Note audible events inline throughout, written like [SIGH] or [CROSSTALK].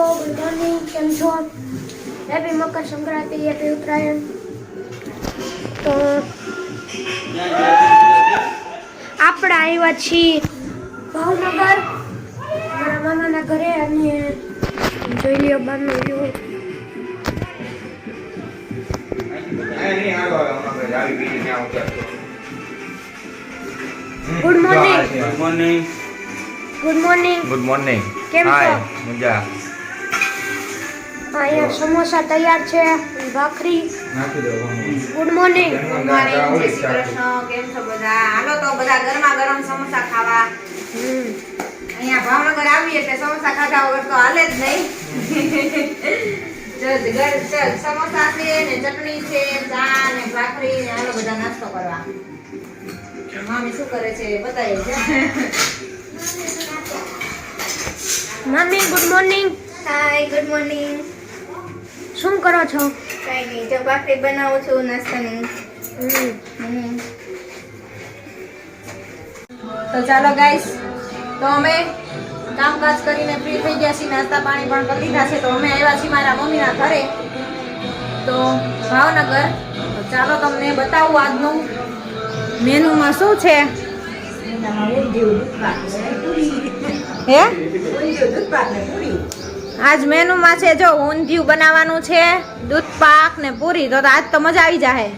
Good morning કેમ છો happy Makar Sankranti happy Uttarayan તો આપણે આવ્યા છીએ ભાવનગર. મારા મામાના ઘરે અને જોઈ લ્યો બહારનો view good morning good morning good morning good morning કેમ છો? મજા. અહીંયા સમોસા તૈયાર છે ભાખરી good morning. Good morning Jai Shri Krishna કેમ છો બધા? હાલો તો બધા ગરમા ગરમ સમોસા ખાવા. અહીંયા ભાવનગર આવીએ એટલે સમોસા ખાધા વગર તો હાલે જ નહીં. સમોસા છે ને ચટણી છે ચા ને ભાખરી ને હાલો બધા નાસ્તો કરવા. મામી શું કરે છે બતાવી છે. Mummy good morning. Hi good morning શું કરો છો? કઈ નહીં જો ભાખરી બનાવું છું નાસ્તાની. તો ચાલો ગાઈસ તો અમે કામકાજ કરીને ફ્રી થઈ ગયા છીએ નાસ્તા પાણી પણ કરી લીધા છે તો અમે આવ્યા છીએ મારા મમ્મીના ઘરે. તો ભાવનગર તો ચાલો તમને બતાવું આજનું મેનુમાં શું છે? હે? આજ મેનુમાં છે જો ઊંધિયું બનાવવાનું છે દૂધ પાક ને પૂરી તો આજ તો મજા આવી જાય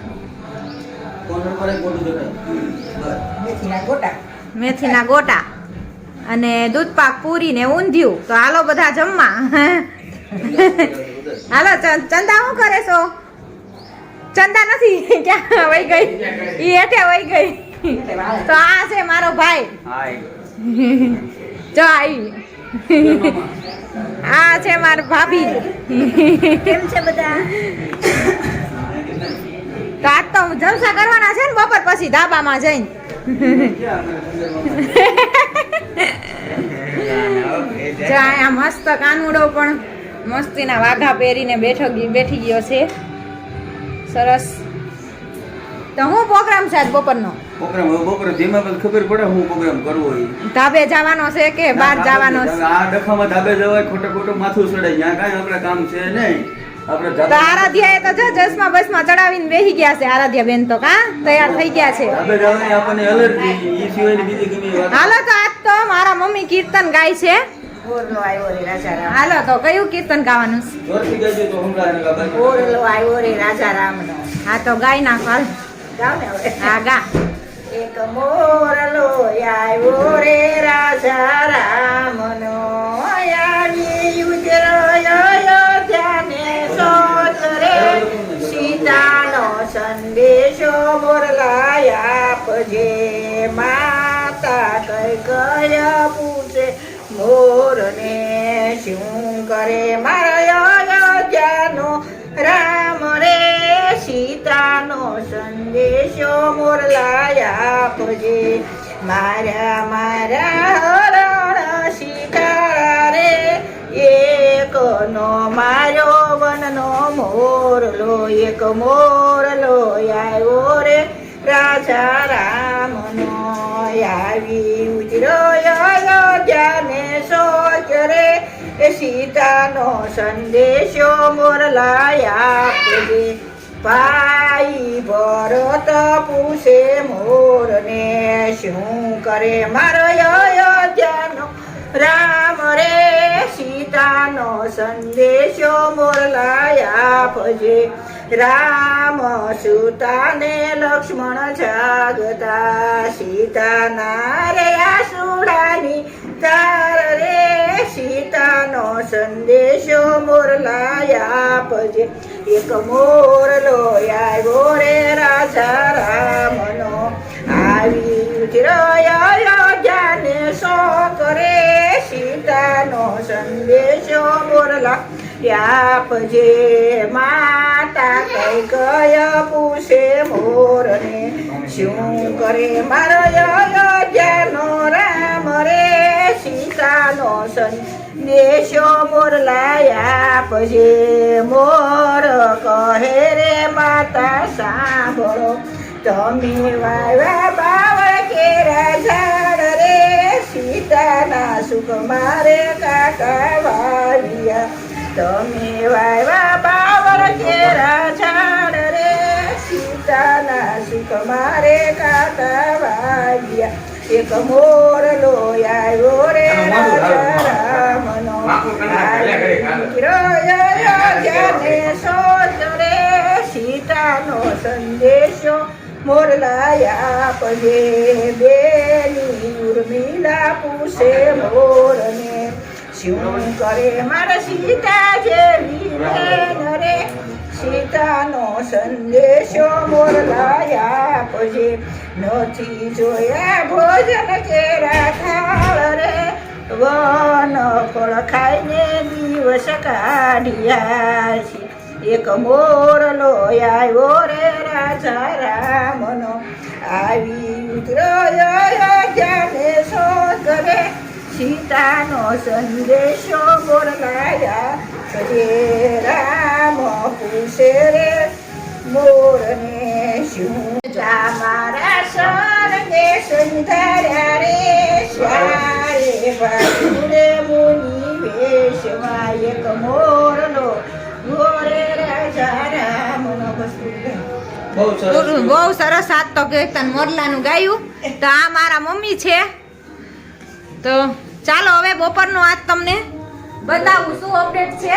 મેથીના ગોટા. અને દૂધ પાક પૂરી ને ઊંધિયું. તો હાલો બધા જમવા. હાલો ચંદા શું કરે છો? ચંદા નથી ક્યાં વહી ગઈ? ઈ હેઠે વહી ગઈ. તો આ છે મારો ભાઈ. જો આવી આ છે મારા ભાભી. કેમ છે બધા? તો આજ તો જલસા કરવાના છે ને બપોર પછી ધાબામાં જઈને. જો અહીંયા મસ્ત કાનુડો પણ મસ્તીના વાઘા પહેરીને બેઠો બેઠી ગયો છે. સરસ. તો હું પ્રોગ્રામ છે આજ બપોરનો? પ્રોગ્રામ હવે બપોરે ધીમા પછી ખબર પડે હું પ્રોગ્રામ કરવો હોય ધાબે જવાનો છે કે બહાર જવાનો છે? આ ડખામાં ધાબે જવાય ખોટે ખોટું માથું ચડાય ત્યાં કાંઈ આપણે કામ છે નહીં. આપણે તો ધાબે આરાધ્યા એ તો જો ચશ્મા બસમાં ચડાવીને બેસી ગયા છે આરાધ્યા બેન તો કા? તૈયાર થઈ ગયા છે. આપણને એલર્જી એ સિવાયની બીજી ગમે વાત હાલો તો આજ તો મારા મમ્મી કીર્તન ગાય છે. ઓરલો આવ્યો રે રાજા હાલો તો કયું કીર્તન ગાવાનું? છે જોરથી કહેજો તો હમણાં એના બાજુ. ઓરલો આવ્યો રે રાજા રામનો. હા તો ગાય નાખ હાલ. ગાવ ને હવે. હા ગા. એક મોરલો આવ્યો રે રાજા રામનો. આવી ઉજરો અયોધ્યાને સોચ રે. સીતાનો સંદેશો મોરલા આપજે. માતા કઈ કયા પૂછે, મોરને શું કરે? મારા સંદેશો મોરલાયા આપજે મારા મારા હરણ સીતા રે એકનો મારો વનનો મોરલો એક મોરલો આવ્યો રે. રાજા રામનો આવી ઉજરો અયોધ્યાને સોચ રે. સીતાનો સંદેશો મોરલા આપજે ભાઈ ભરત પૂછે મોરને, શું કરે મારો અયોધ્યાનો? રામ રે, સીતાનો સંદેશો મોરલા આપજે. રામ સુતાને લક્ષ્મણ જાગતા, સીતાના રે આસુડાની તાર રે, સીતાનો સંદેશો મોરલા આપજે. એક મોરલો આવ્યો રે રાજા રામનો. આવી જ્ઞાને સો કરે સીતાનો સંદેશો મોરલા આપજે માતા કઈ કય પૂછે મોરને. શું કરે મારો અયોધ્યાનો રામ રે? સીતાનો સંદેશો મોરલા પછી મોર કહે રે માતા સાંભળો. તમે વાવ્યા બાવળ કેરા ઝાડ રે, સીતાના સુખ મારે કાકા વાવ્યા. તમે વાવ્યા બાવર કેરા ઝાડ રે, સીતાના સુખ મારે કાકા વાવ્યા. એક મોર લો આવ્યો રે રાજા સીતાનો સંદેશો મોરલાયા પગે બેની પૂછે મોરને શું કરે મારા સીતા જેવી બેન રે સીતાનો સંદેશો મોરલાયા પગે નથી જોયા ભોજન કેરા થાળ રે. વન ફળ ખાઈને દિવસ કાઢ્યા છે એક મોરલો આવ્યો રે રાજા રામનો. આવી અયોધ્યાને સો કરે? સીતાનો સંદેશો બોલાયા રે રામ પૂછે રે? મોરને શું મારા સર ને સંધાર્યા રે બહુ સરસ આજ તો કીર્તન મોરલાનું ગાયું. તો આ મારા મમ્મી છે. તો ચાલો હવે બપોરનું આજ તમને બતાવું શું અપડેટ છે.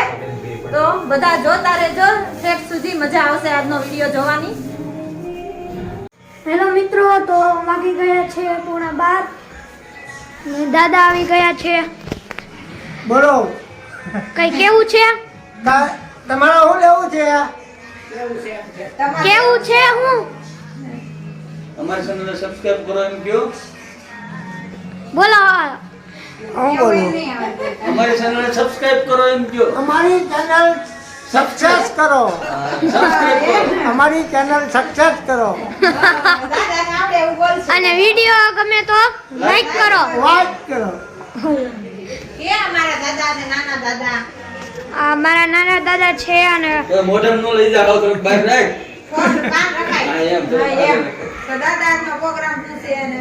તો બધા જોતા રહેજો. છેક સુધી મજા આવશે આજનો વીડિયો જોવાની. હેલો મિત્રો, તો વાગી ગયા છે પૂણા બાર. દાદા આવી ગયા છે. બોલો. કઈ કેવું છે? તમારે શું લેવું છે? કેવું છે હું? અમારી ચેનલ સબસ્ક્રાઇબ કરો એમ કયો બોલો. હું બોલું? અમારી ચેનલ સબસ્ક્રાઇબ કરો એમ કયો અમારી ચેનલ સક્સેસ કરો. સબસ્ક્રાઇબ અમારી ચેનલ સક્સેસ કરો. અને વીડિયો ગમે તો લાઈક કરો. લાઈક કરો. કે અમારા દાદા ને નાના દાદા. આ મારા નાના દાદા છે અને મોઢમ નો લઈ જાવ તો બહાર રાખ. ફોન કાન રખાય. હા, એમ. તો દાદા આજનો પ્રોગ્રામ શું છે અને?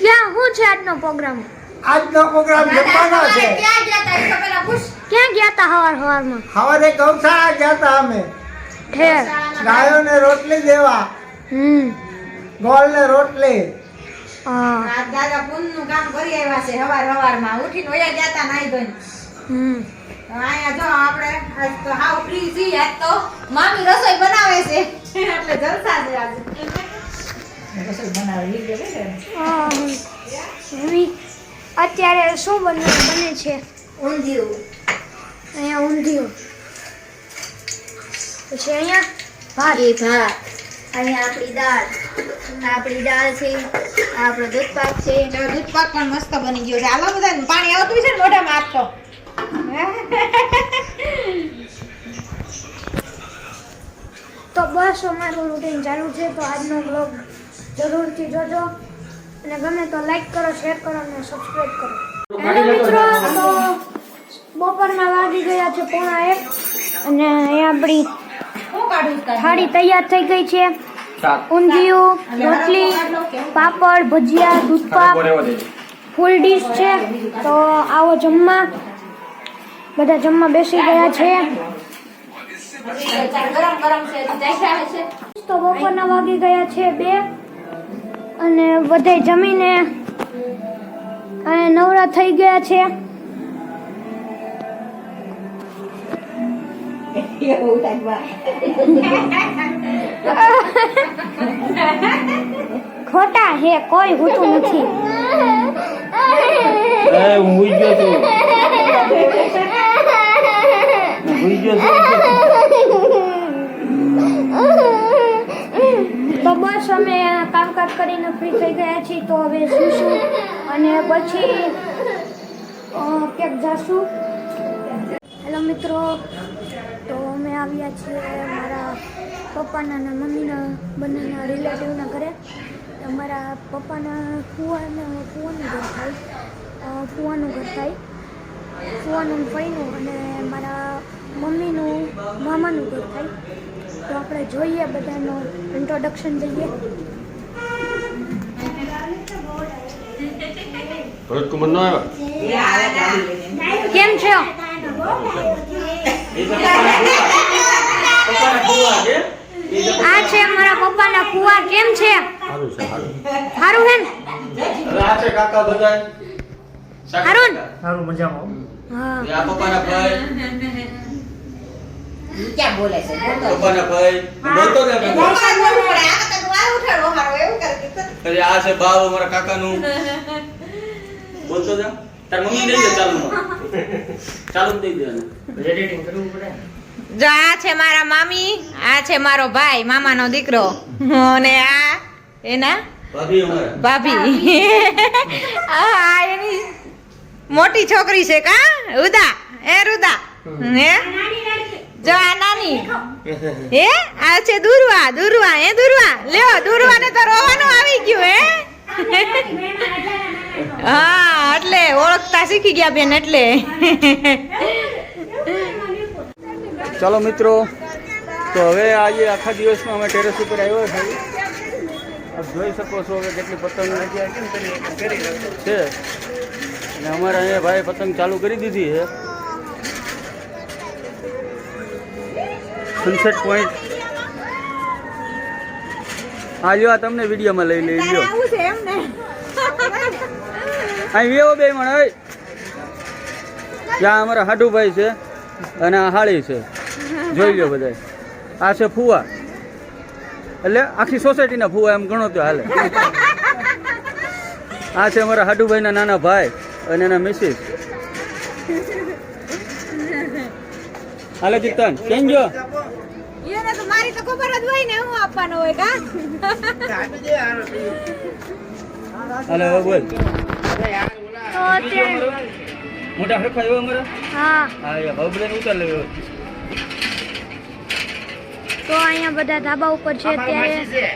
ક્યાં હું છે આજનો પ્રોગ્રામ આજનો પ્રોગ્રામ જમવાનો છે. ક્યાં ગયા તા તો પેલા પૂછ. ક્યાં ગયા તા હવાર હવારમાં? હવારે ગૌશાળા ગયા તા અમે. ઠેર. ગાયોને રોટલી દેવા. હમ. ગોળને રોટલી. હા. આ દાદા પુનનું કામ કરી આવ્યા છે હવાર હવારમાં. ઉઠીને વયા ગયા તા નાઈ ધોઈને હમ અહીંયા જો આપણે આજ તો હાવ ફ્રી છીએ આજ તો મામી રસોઈ બનાવે છે. એટલે જલસા છે આજે. રસોઈ બનાવી લીધી ને? હા, અત્યારે શું બને બને છે? ઊંધિયું. અહીંયા ઊંધિયું. પછી અહીંયા ભાત. એ ભાત. અહીંયા આપણી દાળ. આપણી દાળ છે આપણો દૂધ પાક છે. જો દૂધ પાક પણ મસ્ત બની ગયો છે. હાલો બધા પાણી આવતું છે ને મોઢામાં આપતો [LAUGHS] તો બસ અમારું રૂટીન ચાલુ છે. તો આજનો બ્લોગ જરૂરથી જોજો. અને ગમે તો લાઈક કરો શેર કરો અને સબસ્ક્રાઈબ કરો. મિત્રો. તો બપોરના વાગી ગયા છે પોણા એક. અને અહીંયા આપણી? થાળી તૈયાર થઈ ગઈ છે. ઊંધિયું, રોટલી, પાપડ, ભજીયા, દૂધપાક, ફૂલ ડીશ છે. તો આવો જમવા. બધા જમવા બેસી ગયા છે. તો બપોરના વાગી ગયા છે બે. અને બધે જમીને નવરા થઈ ગયા છે. એવું [LAUGHS] ખોટા હે કોઈ હોતું નથી. એ હું ઉઈ ગયો છું. ઉઈ ગયો છું. તો બસ અમે કામકાજ કરીને ફ્રી થઈ ગયા છીએ તો હવે સૂશું. અને પછી ક્યાંક જશું. હેલો મિત્રો આવ્યા છીએ મારા પપ્પાના અને મમ્મીના બંનેના રિલેટિવના ઘરે. મારા પપ્પાના ફુવાના ફુવાનું ઘર થાય. ફુવાનું ઘર થાય. ફુવાનું ફઈનું અને મારા મમ્મીનું મામાનું ઘર થાય. તો આપણે જોઈએ બધાનું ઇન્ટ્રોડક્શન જઈએ. ભરત કુમાર નો આવ્યા? કેમ છો? તમારા પપ્પાના કુવા કેમ છે? સારું છે સારું. સારું હે ને? આ છે કાકા બધા સારું સારું મજામાં. હા. આ પપ્પાના ભાઈ? ક્યાં બોલે છે? પપ્પાના ભાઈ? બોલતો ને એ બોલવું પડે. આ વખત વાર ઉઠાડવો હારો, એવું કરે અરે આ છે બાવ અમારા કાકાનું. બોલતો જા તાર મમ્મી દઈ દે ચાલુમાં ચાલુ [LAUGHS] દઈ દે. જો આ છે મારા મામી આ છે મારો ભાઈ મામાનો દીકરો. અને આ એના ભાભી આ એની મોટી છોકરી છે કા? રુદા. એ રુદા. હે? જો આ નાની. હે? આ છે દુર્વા દુર્વા એ દુર્વા? લ્યો દુર્વાને તો રોવાનું આવી ગયું હે? હા એટલે ઓળખતા શીખી ગયા બેન એટલે. ચાલો મિત્રો તો હવે આજે આખા દિવસમાં અમે ટેરેસ ઉપર આવ્યા છે આપ જોઈ શકો છો હવે કેટલી પતંગ છે. અને અમારે અહીંયા ભાઈ પતંગ ચાલુ કરી દીધી છે. સનસેટ પોઈન્ટ આ જો આ તમને વિડીયોમાં લઈ લઈ લ્યો. અહીં વેવો બે મણ ત્યાં અમારા હાડુભાઈ છે અને આ હાળી છે. જોઈ લો બધા આ છે ફુવા. એટલે આખી સોસાયટીના ફુવા એમ ગણો તો હાલે. આ છે અમારા હાડુભાઈના નાના ભાઈ અને એના મિસિસ હાલે ચિત્તન કેમ ગયો? મારી તો ખબર જ હોય ને હું આપવાનો હોય કા? હાલે બોલ. મોટા હરખા એવો અમારા? હા. હા હવે ઉતાર લેવો. તો અહીંયા બધા ધાબા ઉપર છે અત્યારે.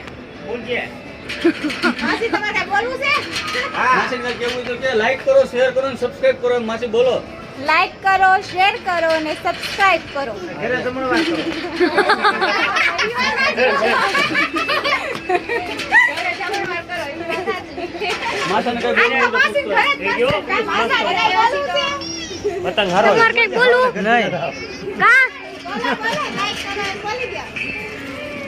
માસી તમારે બોલવું છે? માસીને કેવું તો કે લાઈક કરો શેર કરો અને સબસ્ક્રાઇબ કરો માસી બોલો. લાઈક કરો શેર કરો અને સબસ્ક્રાઇબ કરો. માસાને કઈ બોલવું તો પૂછતો. તમારે કઈ બોલવું? નહીં કા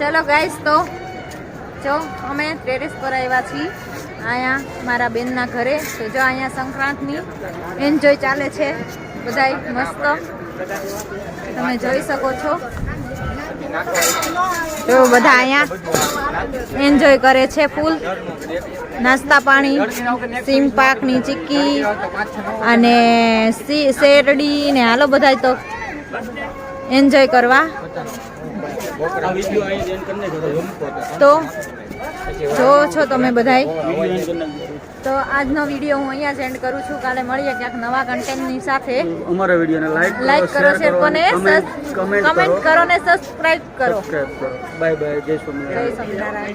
ચલો ગાઈસ તો જો અમે ટેરેસ પર આવ્યા છીએ. અહીંયા મારા બેનના ઘરે. તો જો અહીંયા સંક્રાંતની એન્જોય ચાલે છે. બધાય મસ્ત. તમે જોઈ શકો છો. જો બધા અહીંયા એન્જોય કરે છે ફૂલ નાસ્તા પાણી સીમ પાકની ચીક્કી અને શેરડી ને હાલો બધા તો એન્જોય કરવા. તો જો છો તમે બધાય. તો આજનો વીડિયો હું અહીંયા સેન્ડ કરું છું. કાલે મળીએ ક્યાંક નવા કન્ટેન્ટની સાથે. અમારા વિડીયોને લાઈક લાઈક કરો શેર કરો ને કમેન્ટ કમેન્ટ કરો. ને સબસ્ક્રાઇબ કરો. બાય બાય જય સ્વામિનારાયણ.